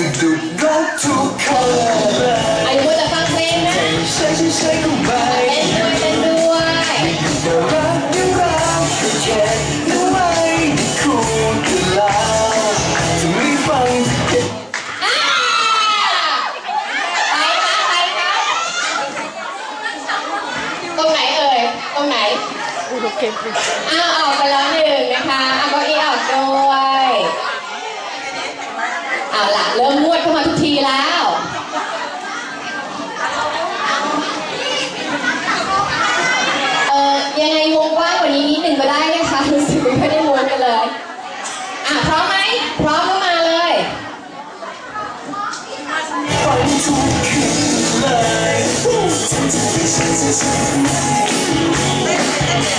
สะดุดรักทุกคนเลยอายุจะฟังเพลงนะใช่ใช่ใช่เปเต้นด้วยเต้นด้วยน่ารักน่ารักแค่แค่นั้นไว้คู่กันแล้วจะไม่ฟังแค่อ่าไปคะไปคะตรงไหนเอ่ย ตรงไหนอ้าวออกไปแล้วหนึ่งนะคะเอาเก้าอี้ออกด้วย เอาล่ะเริ่มนวดเข้ามาทุกทีแล้วเอ่อยังไงวงกว้างกว่านี้นิดหนึ่งก็ได้นะคะรู้สึกไม่ได้ม้วนกันเลยอะพร้อมไหมพร้อมก็มาเลยฟังทุกคืนเลย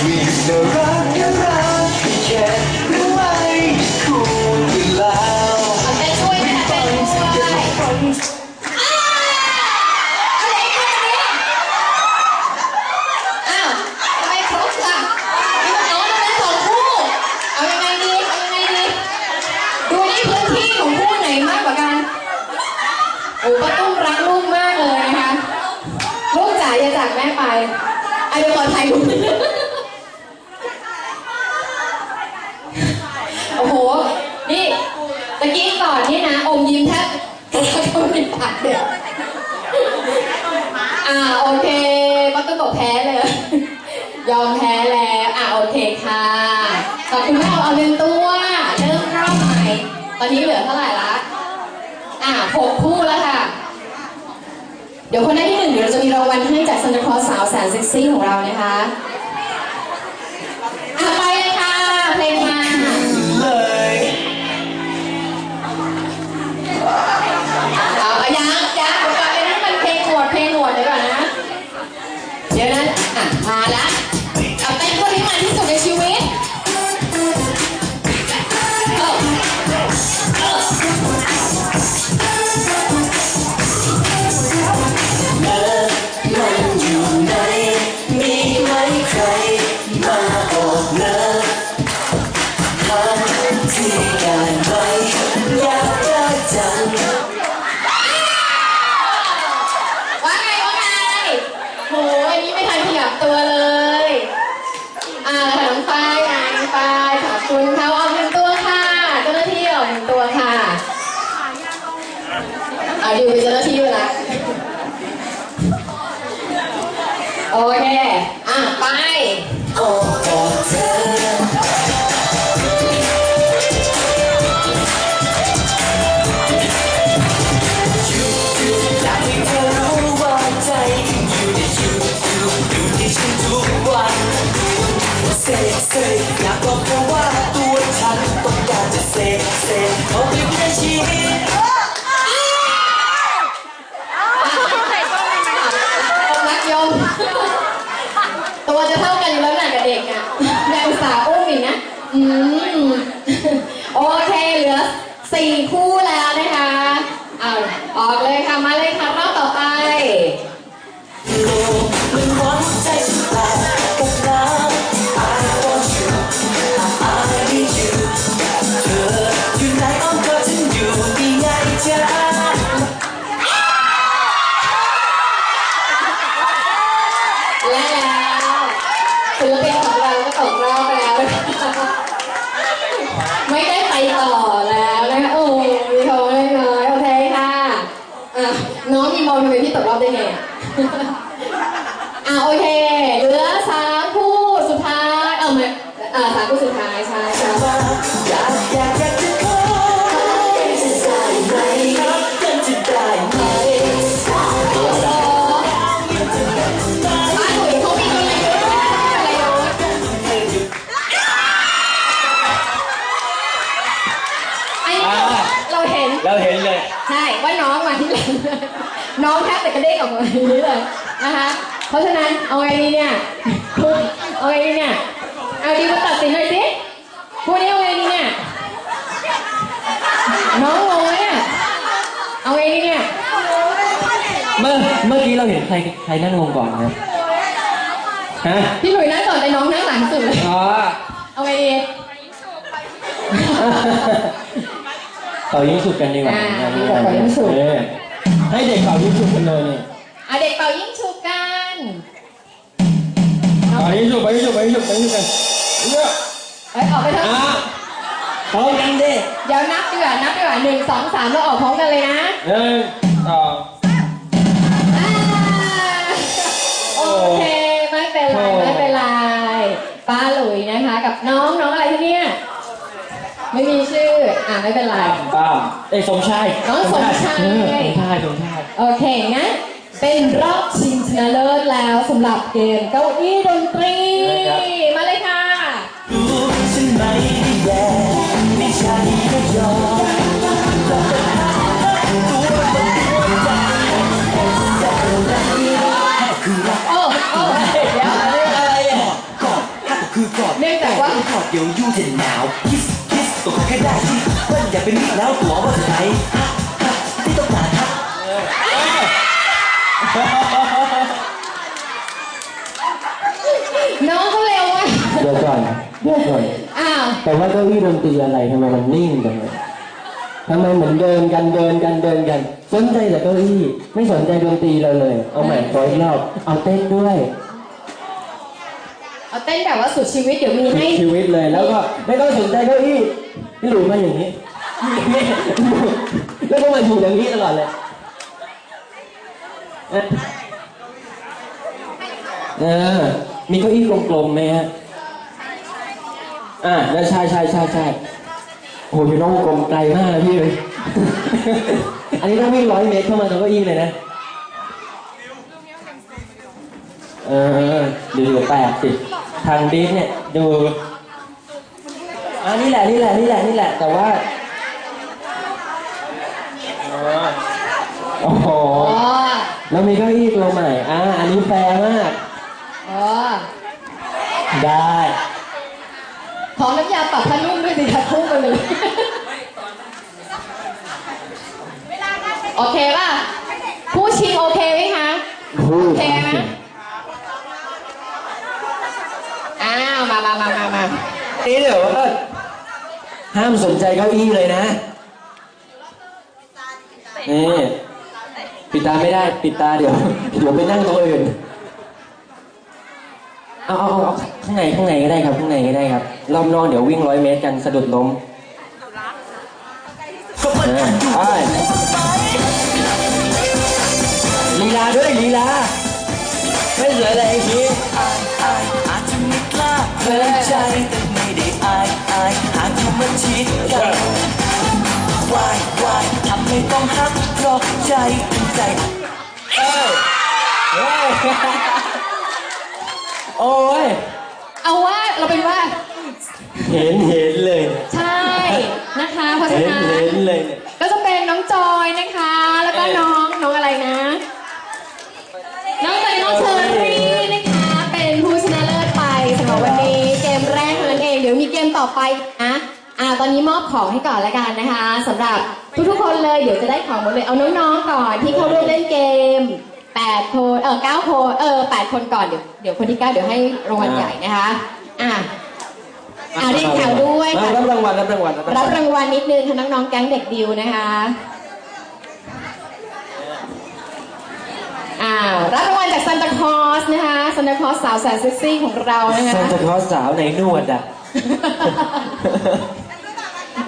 มีน่รักน่ารัก อ้ป้าตุ้มรักลูกมากเลยนะคะลูกจ๋าอย่าจากแม่ไปอะเดี๋ยวขอถ่ายรูปโอ้โห นี่ตะกี้ก่อนนี่นะอมยิ้มแทบกระชับเข้าไปากเลยอ่าโอเคป้าตุ้มบอกแพ้เลย ยอมแพ้แล้วอ่าโอเคค่ะขอบคุณแม่เอาเงินตัวเริ่มรอบใหม่ ตอนนี้เหลือเท่าไหร่ละ อ่าหกคู่แล้วค่ะ เดี๋ยวคนได้ที่หนึ่งเดี๋ยวเราจะมีรางวัลให้จากซันตาคลอสสาวแสนเซ็กซี่ของเรานะคะอะไปเลยค่ะ เพลงมาเอาเอายังยังเดี๋ยวก่อนไอ้นั่นมันเพลงโหวดเพลงโหวดเดี๋ยวก่อนนะ เดี๋ยวนะอะมาละเอาเต้นคนที่มันที่สุดในชีวิตเโหอันนี้ไม่ทันขยับตัวเลย อ่าถังฝ้า รจะเซ่เซ่เอาไปเปลี่ยนชีวิตรักยมตัวจะเท่ากันอยู่แล้วน่ะกับเด็กอะแม่อุตส่าห์อุ้มอีกนะ อืม โอเค เหลือสี่คู่แล้วนะคะ เอาออกเลยค่ะ มาเลยค่ะ ที่หลังน้องแทบจะกระเด้งออกมาอย่างนี้เลยนะคะเพราะฉะนั้นเอาไงดีเนี่ยคุณเอาไงดีเนี่ยเอาดีมาตัดสินหน่อยสิคู่นี้เอาไงดีเนี่ยน้องงงไหมเนี่ยเอาไงดีเนี่ยเมื่อเมื่อกี้เราเห็นใครใครนั่งลงก่อนนะฮะพี่หนุ่ยนั่งก่อนแต่น้องนั่งหลังสุดเลยอ๋อเอาไงดี เป่ายิงฉุบกันดีกว่าอ่าดีกว่าเป่ายิงฉุบ เออให้เด็กเป่ายิงฉุบกันเลยเนี่ยอะเด็กเป่ายิ่งฉุบกันเป่ายิงฉุบเป่ายิงฉุบเป่ายิงฉุบเป่ายิงฉุบกันเยอะเอ้ยออกไปเถอะอะพร้อมกันดิเดี๋ยวนับดีกว่านับดีกว่าหนึ่งสองสามแล้วออกพร้อมกันเลยนะ หนึ่งสอง อ่าโอเค ไม่เป็นไรโอ้ไม่เป็นไร ป้าหลุยนะคะ กับน้องน้องอะ ไรที่เนี่ยไม่มีชื่อ อ่าไม่เป็นไร ป้ามเอ้ยสมชายน้องสมชาย เออสมชายสมชาย โอเคงั้นเป็นรอบชิงชนะเลิศแล้วสำหรับเกมเก้าอี้ดนตรีมาเลยค่ะ รู้ฉันไม่ได้แย่ไม่ใช่ไม่ยอมโอ้โอ้เดี๋ยว อะไรอะกอดก็คือกอดเนื่องจากว่า กอดเดี๋ยวยู่จะหนาวคิ สคิสก็ขอแค่ได้สิเพื่อนอย่าเป็นมิตรแล้วตัวว่าจะไหนฮะฮะที่ต้องการฮะน้องเขาเร็วว่ะเดี๋ยวก่อนเดี๋ยวก่อนอ้าวแต่ว่าเก้าอี้ดนตรีอะไรทำไมมันนิ่งจังเลยทำไมเหมือนเดินกันเดินกันเดินกันสนใจแต่เก้าอี้ไม่สนใจดนตรีเราเลย เอาใหม่ขออีกรอบเอาเต้นด้วย เอาเต้นแบบว่าสุดชีวิตเดี๋ยวมีให้ ชีวิตเลยแล้วก็ไม่ต้องสนใจเก้าอี้ พี่หลูมาอย่างนี้แล้วก็มาอยู่อย่างนี้ตลอดเลยเออมีเก้าอี้กลมๆไหมฮะอ่าแล้วใช่ใช่ใช่ใช่โอ้โหพี่น้องกลมไกลมากพี่เลยอันนี้ต้องวิ่งร้อยเมตรเข้ามาตรงเก้าอี้เลยนะเออดูอดแปลกสิทางบีฟเนี่ยดู อ่านี่แหละนี่แหละนี่แหละนี่แหละ แต่ว่าโอ้โหอ๋อแล้วมีเก้าอี้ตัวใหม่อ่าอันนี้แฟร์มาก อ๋อได้ขอน้ำยาปรับผ้านุ่มด้วยสิคะพุ่งไปเลยโอเคป่ะผู้ชิงโอเคไหมคะพูดโอเคไหมอ้าว มามามามามา นี่เดี๋ยวว่า ห้ามสนใจเก้าอี้เลยนะนี่ปิดตาไม่ได้ ปิดตาเดี๋ยว เดี๋ยวไปนั่งตรงอื่น เอาเอาเอาเอข้างในข้างในก็ได้ครับ ข้างในก็ได้ครับ รอบนอกเดี๋ยววิ่งร้อยเมตรกันสะดุดล้มไปลีลาด้วยลีลา ไม่เหลืออะไรอีกทีอายอายอาจจะไม่กล้าเผยใจายอายหากอยู่มาชิดกันวายวายทำให้ต้องฮักเพราะใจเป็นใจเอ้ยเฮ้ยโอ้ยเอาว่าเราเป็นว่า เห็นเห็น ไปนะอ่าตอนนี้มอบของให้ก่อนละกันนะคะสำหรับทุกๆคนเลยเดี๋ยวจะได้ของหมดเลยเอาน้องๆก่อนที่เข้าร่วมเล่นเกม8คนเออ9คนเออ8คนก่อนเดี๋ยวเดี๋ยวคนที่9เดี๋ยวให้รางวัลใหญ่นะคะ อะอ่าเรียกแถวด้วยค่ะ รับรางวัลรับรางวัลรับรัราบงวัล รางวัลนิดนึงค่ะน้องๆแก๊งเด็กดิวนะคะ อ่ารับรางวัลจากซันตาคลอสนะคะซันตาคลอสสาวแสนเซ็กซี่ของเรานะคะซันตาคลอสสาวไหนนวดอะ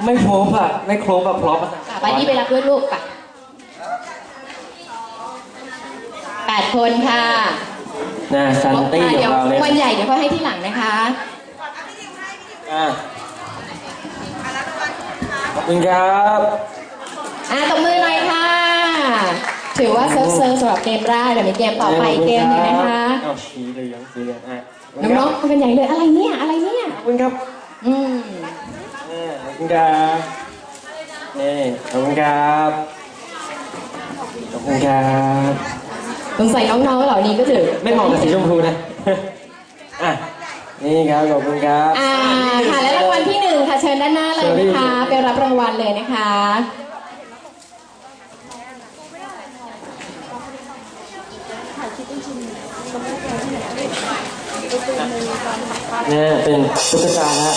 ไม่ครบอะ ไม่ครบอะพร้อมอะอะไปนี่ไปรับด้วยลูกไปแปดคนค่ะนะซันตี้อะขเดี๋อยงวเราเนี่ยวันใหญ่เดี๋ยวค่อยให้ที่หลังนะคะอะขอบคุณครับอะตบมือหน่อยค่ะ ถือว่าเซิร์ฟเซิร์ฟสำหรับเกมแรกเดี๋ยวมีเกมต่อไปอีกเกมหนึงนะคะเอาสีเหลืองสีเหลืองอะน้องๆคุยกันใหญ่เลยอะไรเนี่ยอะไรเนี่ยขอบ คุณครับอืมเออขอบคุณครับนี่ขอบคุณครับขอบคุณครับสงสัยน้องๆเหล่านี้ก็ถือไม่เหมาะกับสีชมพูนะอะนี่ครับขอบคุณครับอ่าค่ะและรางวัลที่หนึ่งค่ะเชิญด้านหน้าเลยนะคะไปรับรางวัลเลยนะคะ เนี่ยเป็นตุ๊กตาละ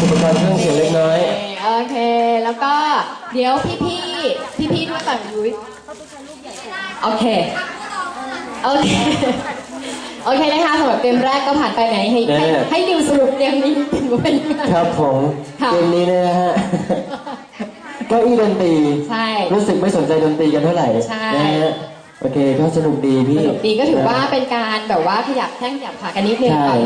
อุปกรณ์เครื่องเสียงเล็กน้อยโอเค แล้วก็เดี๋ยวพี่พี่พี่พี่ๆด้วยก่อนยุ้ยโอเค โอเค โอเคนะคะสำหรับเกมแรกก็ผ่านไปไหนให้ให้แน่ให้ดิวสรุปเกมนี้เป็นว่าเป็นยังไงครับผมค่ะเกมนี้เนยนะฮะเก้าอี้ดนตรี ใช่ รู้สึกไม่สนใจดนตรีกันเท่าไหร่ใช่นะฮะ โอเคก็สนุกดีสพี่นุกดีก็ถือว่าเป็นการแบบว่าขยับแข้งขยับขากันนิดนึงใช่ก่อน